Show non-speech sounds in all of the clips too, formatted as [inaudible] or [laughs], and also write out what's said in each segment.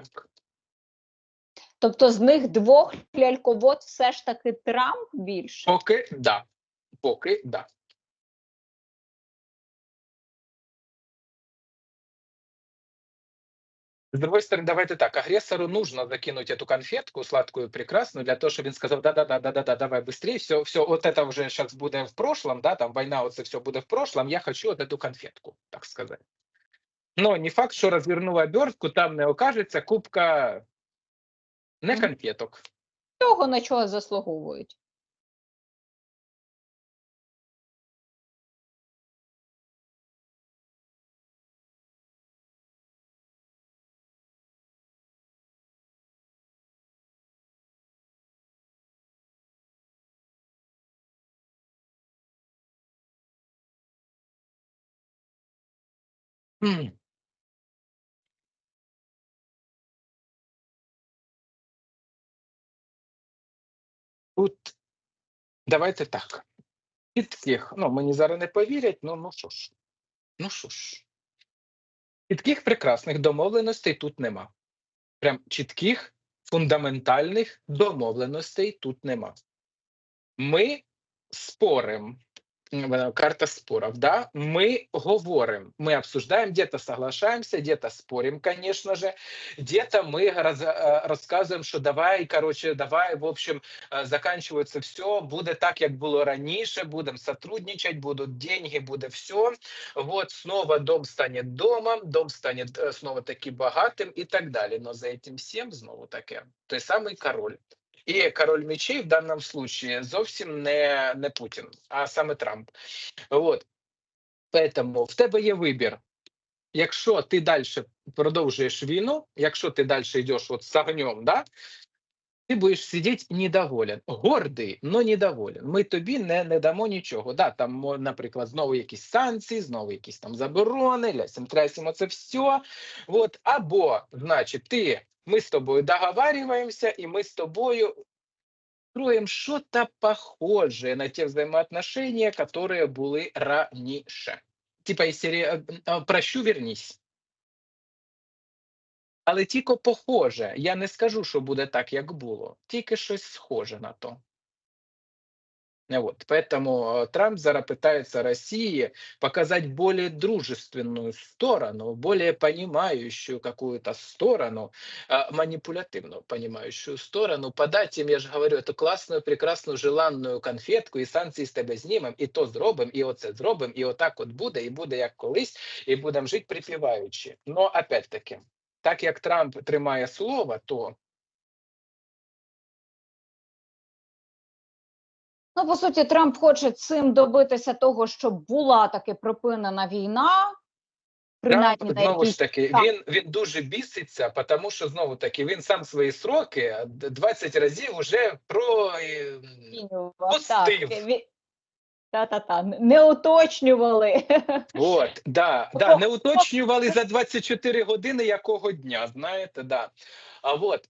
Так. Тобто з них двох ляльковод все ж таки Трамп більше. Поки да. Поки да. С другой стороны, давайте так, агрессору нужно закинуть эту конфетку сладкую, прекрасную, для того, чтобы он сказал, да-да-да, да-да-да, давай быстрее, все, все, вот это уже сейчас будет в прошлом, да, там война, вот это все будет в прошлом, я хочу вот эту конфетку, так сказать. Но не факт, що розвернула обертку, там не окажеться кубка не конфеток. Цього на чого заслуговують. М. Тут давайте так. Чітких, ну мені зараз не повірять, ну ну що ж. Ну що ж. Чітких прекрасних домовленостей тут нема. Прям чітких фундаментальних домовленостей тут нема. Ми спорим. м, э, Карта споров, да, мы говорим, мы обсуждаем, где-то соглашаемся, где-то спорим, конечно же, где-то мы раз, э, рассказываем, что давай, короче, давай, в общем, э, заканчивается все, буде так, як було раніше, будем сотрудничать, будут деньги, буде все. Вот, снова дом станет домом, дом станет э, снова таки богатым и так далее. Но за этим всем знову таке, той самий король. і король мечей в даному случае зовсім не, не Путін, а саме Трамп. От. Поэтому в тебе є вибір. Якщо ти далі продовжуєш війну, якщо ти далі йдеш от з огнем, да, ти будеш сидіти недоволен. Гордий, але недоволен. Ми тобі не, не дамо нічого. Да, там, мо- наприклад, знову якісь санкції, знову якісь там заборони, лясім трясімо це все. От. Або, значить, ти, ми з тобою договарюємося, і ми з тобою строим что-то похожее на те взаимоотношения, которые были раньше. Типа из серии э, э, «Прощу, вернись». Але тільки похоже. Я не скажу, що буде так, як було. Тільки щось схоже на то. Э, Вот. Поэтому э, Трамп зараз пытается России показать более дружественную сторону, более понимающую какую-то сторону, э, манипулятивную понимающую сторону, подать им, я же говорю, эту классную, прекрасную, желанную конфетку, і санкції з тебе знімем, і то зробим, і оце зробим, і отак от буде, і буде як колись, і будемо жити припіваючи. Но опять-таки, так як Трамп тримає слово, то Ну, по суті, Трамп хоче цим добитися того, щоб була таки припинена війна. Принаймні Трамп, знову ж таки, так. він, він дуже біситься, тому що знову таки він сам свої сроки д- 20 разів уже про е. Так, пустив. ві- Та-та-та, не уточнювали. От, да, да, не уточнювали за 24 години якого дня, знаєте, да. А от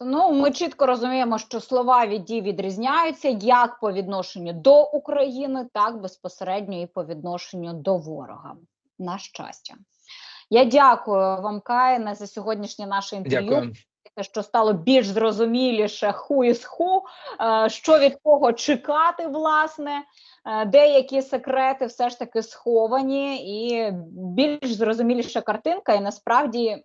Ну, ми чітко розуміємо, що слова від дій відрізняються як по відношенню до України, так безпосередньо і по відношенню до ворога. На щастя. Я дякую вам, Каїне, за сьогоднішнє наше інтерв'ю. Дякую. що стало більш зрозуміліше who is who, е, що від кого чекати, власне. Е, Деякі секрети все ж таки сховані, і більш зрозуміліша картинка. І насправді,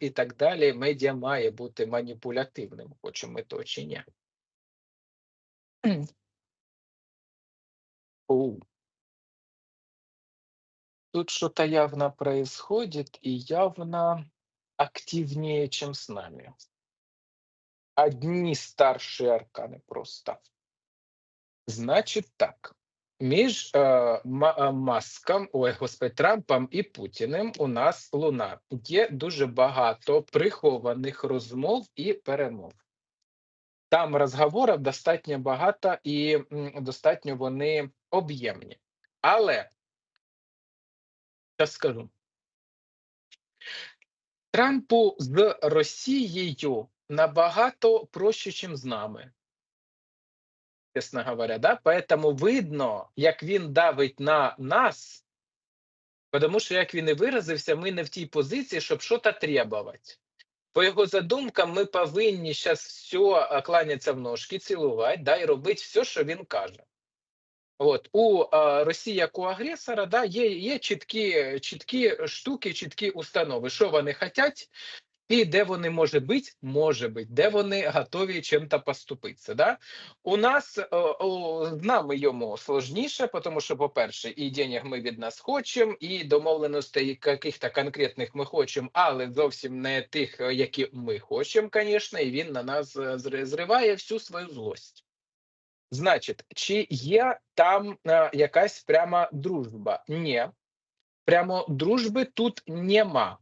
і так далі. Медіа має бути маніпулятивним, хочемо ми то чи ні. Тут что-то явно происходит и явно активнее, чем с нами. Одни старшие арканы просто. Значить так. Між е, е, Маском, ой, господи, Трампом і Путіним у нас луна. Є дуже багато прихованих розмов і перемов. Там розговорів достатньо багато і достатньо вони об'ємні. Але Зараз скажу. Трампу з Росією набагато проще, ніж з нами. Чесно говоря, да? Поэтому видно, як він давить на нас, тому що, як він і виразився, ми не в тій позиції, щоб щось требувати. По його задумкам, ми повинні зараз все кланятися в ножки, цілувати, да, і робити все, що він каже. От у е, Росії як у агресора, да, є, є чіткі, чіткі штуки, чіткі установи, що вони хочуть, і де вони може бути, може бути, де вони готові чим-то поступитися. Да? У нас е, з нами йому сложніше, тому що, по-перше, і денег ми від нас хочемо, і домовленостей яких-то конкретних ми хочемо, але зовсім не тих, е, які ми хочемо, звісно, і він на нас е, зриває всю свою злость. Значить, чи є там е, якась пряма дружба? Ні. Прямо дружби тут нема.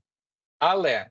Але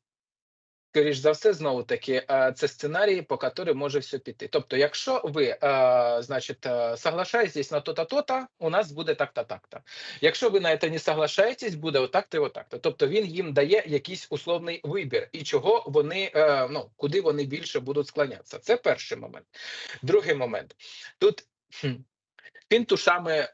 Скоріш за все, знову таки, е, це сценарій, по якому може все піти. Тобто, якщо ви, е, значить, е, соглашаєтесь на то-то, у нас буде так-то, так-то. Якщо ви на це не соглашаєтесь, буде отак-то і отак-то. Тобто він їм дає якийсь условний вибір, і чого вони, ну, куди вони більше будуть склонятися. Це перший момент. Другий момент. Тут М- е,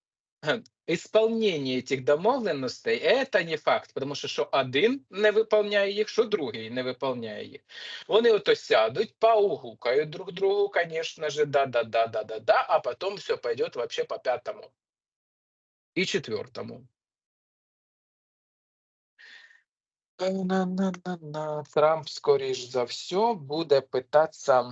[clears throat] Ге, Ісполнення цих домовленостей це не факт, тому що що один не виконує їх, що другий не виконує їх. Вони ото сядуть, поугукають друг другу, звісно ж, да-да-да-да-да-да, а потім все пойде вообще по п'ятому і четвертому. Трамп, скоріш за все, буде питатися.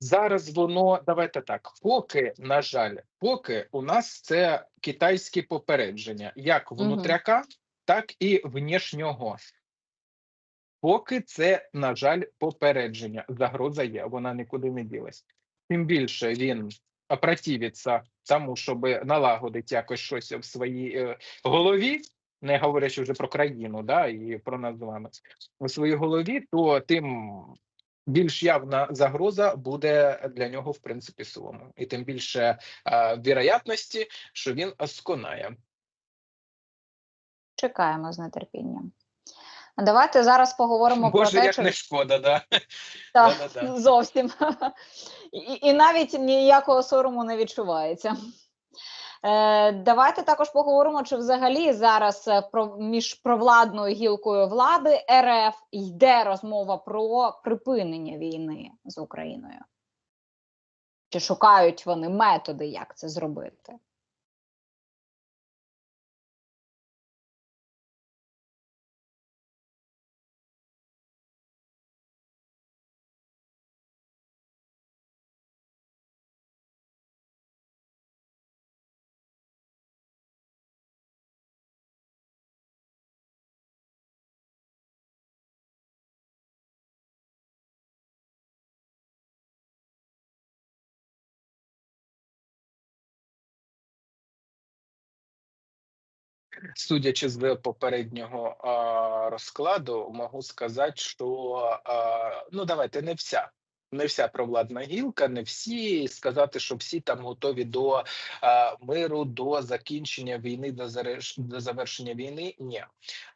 Зараз воно давайте так. Поки, на жаль, поки у нас це китайські попередження, як внутряка, так і внішнього. Поки це, на жаль, попередження. Загроза є, вона нікуди не ділась. Тим більше він опротивиться тому, щоб налагодити якось щось в своїй е, голові, не говорячи вже про країну, да, і про нас з вами у своїй голові, то тим більш явна загроза буде для нього в принципі силому, і тим більше е, вірогятності, що він сконає. Чекаємо з нетерпінням. Давайте зараз поговоримо Боже, про те, як чи не шкода, да. Так, Да-да-да. зовсім. І, і навіть ніякого сорому не відчувається. Е, давайте також поговоримо, чи взагалі зараз е, про, між провладною гілкою влади РФ йде розмова про припинення війни з Україною. Чи шукають вони методи, як це зробити? Судячи з попереднього а, розкладу, можу сказати, що а, ну давайте не вся. Не вся провладна гілка, не всі сказати, що всі там готові до а, миру, до закінчення війни, до зареш... до завершення війни. Ні,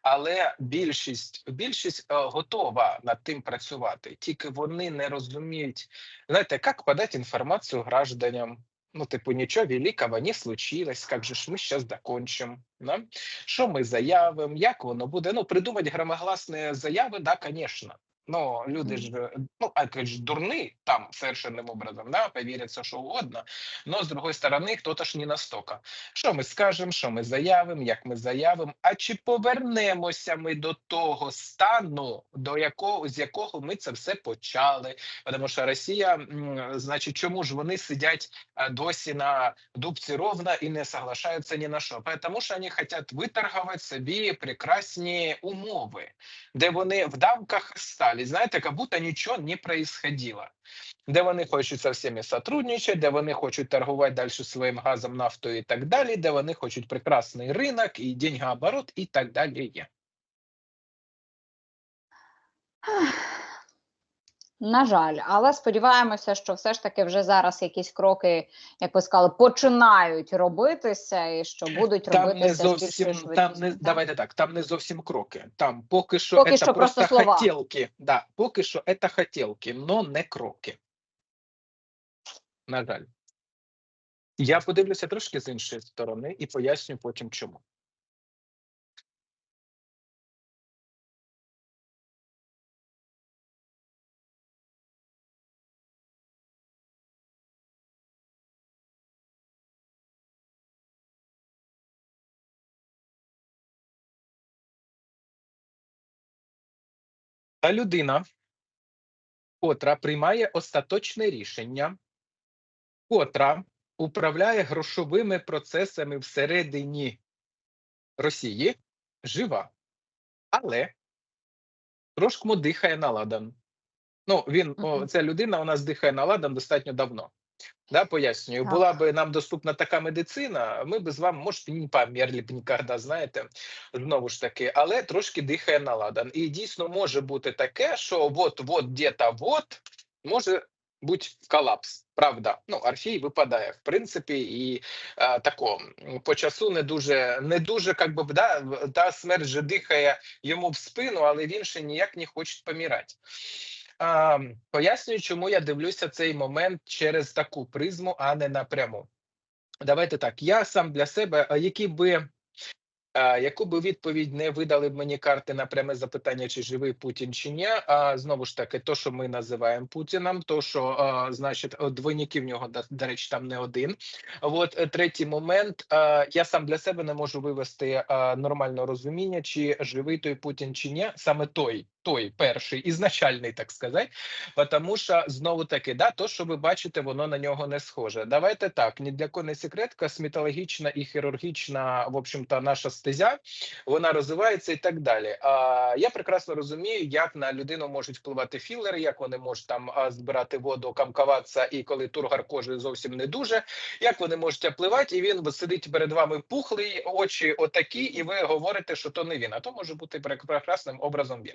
але більшість більшість а, готова над тим працювати. Тільки вони не розуміють, знаєте, як подати інформацію гражданам. Ну, типу, нічого великого не случилось, как же ж ми зараз закончимо. Да? Що ми заявимо, як воно буде? Ну, придумати громогласні заяви, да, звісно. Ну, люди ж, ну, а ж дурні там совершенним образом, да, повірять все, що угодно. Но, з другої сторони, хто-то ж не настільки. Що ми скажемо, що ми заявимо, як ми заявимо, а чи повернемося ми до того стану, до якого, з якого ми це все почали? Тому що Росія, значить, чому ж вони сидять досі на дубці ровно і не соглашаються ні на що? Тому що вони хочуть виторгувати собі прекрасні умови, де вони в давках стали, знаєте, як будто нічого не происходило. Де вони хочуть со всіми сотрудничати, де вони хочуть торгувати далі своїм газом, нафтою і так далі, де вони хочуть прекрасний ринок і деньгооборот і так далі. Є. На жаль, але сподіваємося, що все ж таки вже зараз якісь кроки, як ви сказали, починають робитися, і що будуть Там не робитися зовсім там не так? давайте так. Там не зовсім кроки. Там поки що Поки це що просто, просто слова. хотілки. Да, поки що це хотілки, но не кроки. На жаль. Я подивлюся трошки з іншої сторони і поясню потім чому. Та людина, котра приймає остаточне рішення, котра управляє грошовими процесами всередині Росії, жива, але трошки дихає на ладан. Ну, він, о, ця людина у нас дихає на ладан достатньо давно. Да, пояснюю, Так. була би нам доступна така медицина, ми б з вами, може, не померли б ніколи, знаєте, знову ж таки, але трошки дихає на ладан. І дійсно може бути таке, що от-от, де-то вот, може бути колапс. Правда, ну Орфій випадає в принципі, і а, тако по часу не дуже, не дуже, как би да, та смерть же дихає йому в спину, але він ще ніяк не хоче помирати. А, пояснюю, чому я дивлюся цей момент через таку призму, а не напряму. Давайте так. Я сам для себе, які би. а, Яку би відповідь не видали б мені карти на пряме запитання, чи живий Путін чи ні, а знову ж таки, то, що ми називаємо Путіном, то що а, значить двойників в нього до, речі, там не один. От е, третій момент. а, Я сам для себе не можу вивести а, нормального розуміння, чи живий той Путін чи ні, саме той, той перший, ізначальний, так сказати. Тому що знову таки, да, то, що ви бачите, воно на нього не схоже. Давайте так, ні для кого не секрет, косметологічна і хірургічна, в общем-то, наша стезя, вона розвивається і так далі. А я прекрасно розумію, як на людину можуть впливати філери, як вони можуть там збирати воду, камкуватися, і коли тургар кожи зовсім не дуже, як вони можуть впливати, і він сидить перед вами пухлий, очі отакі, і ви говорите, що то не він, а то може бути прекрасним образом він.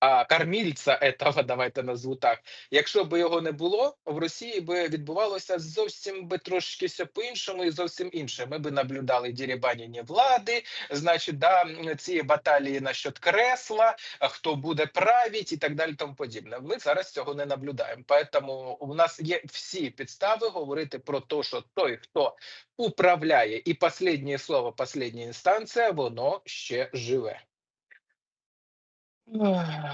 а кормільця этого, давайте назву так. Якщо б його не було, в Росії би відбувалося зовсім би трошки все по-іншому і зовсім інше. Ми би наблюдали дірібаніння влади, значить, да, ці баталії насчет кресла, хто буде править і так далі, тому подібне. Ми зараз цього не наблюдаємо. Тому у нас є всі підстави говорити про те, що той, хто управляє, і останнє слово, остання інстанція, воно ще живе.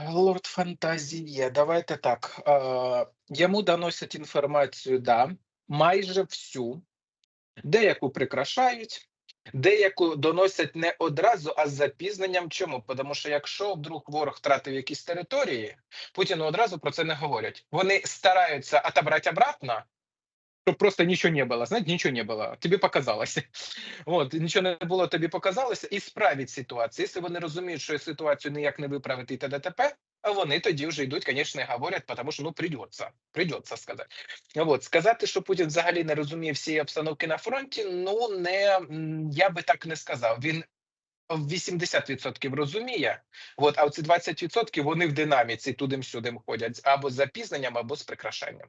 Лорд Фантазія, давайте так. Е, йому доносять інформацію, да, майже всю, деяку прикрашають, деяку доносять не одразу, а з запізненням. Чому? Тому що якщо вдруг ворог втратив якісь території, Путіну одразу про це не говорять. Вони стараються отобрати обратно, щоб просто нічого не було. Знаєте, нічого не було. Тобі показалося. [laughs] От, нічого не було, тобі показалося, і справить ситуацію. Якщо вони розуміють, що ситуацію ніяк не виправити і т.д. а вони тоді вже йдуть, звісно, і говорять, тому що ну придеться, придеться сказати. От сказати, що Путін взагалі не розуміє всієї обстановки на фронті. Ну не я би так не сказав. Він в 80% розуміє. От, а оці 20% вони в динаміці туди-сюди ходять або з запізненням, або з прикрашанням.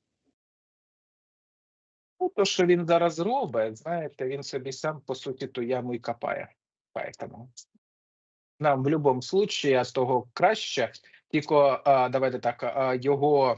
Ну, то, що він зараз робить, знаєте, він собі сам по суті ту яму і копає. Поэтому нам в будь-якому випадку з того краще, тільки давайте так, його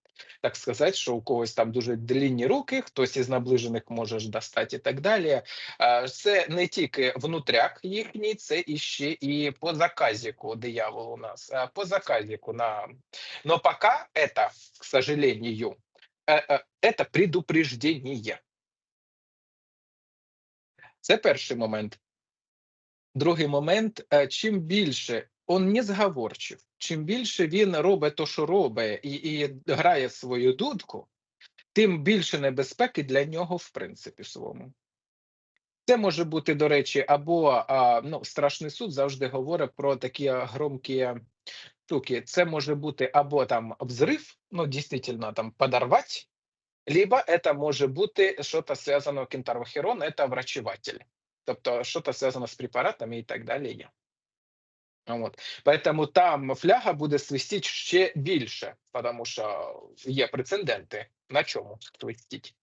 Так сказати, що у когось там дуже длінні руки, хтось із наближених може ж достати і так далі. Е, Це не тільки внутряк їхній, це іще і по заказіку диявол у нас. Е, По заказіку на... Но пока это, к сожалению, э, э, это предупреждение. Це перший момент. Другий момент: е, чим більше он не зговорчив, чим більше він робить то, що робить, і, і грає свою дудку, тим більше небезпеки для нього, в принципі, своєму. Це може бути, до речі, або а, ну, страшний суд завжди говорить про такі громкі штуки. Це може бути або там взрив, ну, дійсно, там подорвати, либо это може бути що-то зв'язано кентарвохерон, это врачеватель. Тобто, що-то зв'язано з препаратами і так далі є. От. Поэтому там фляга буде свистіти ще більше, тому що є прецеденти. На чому свистіть?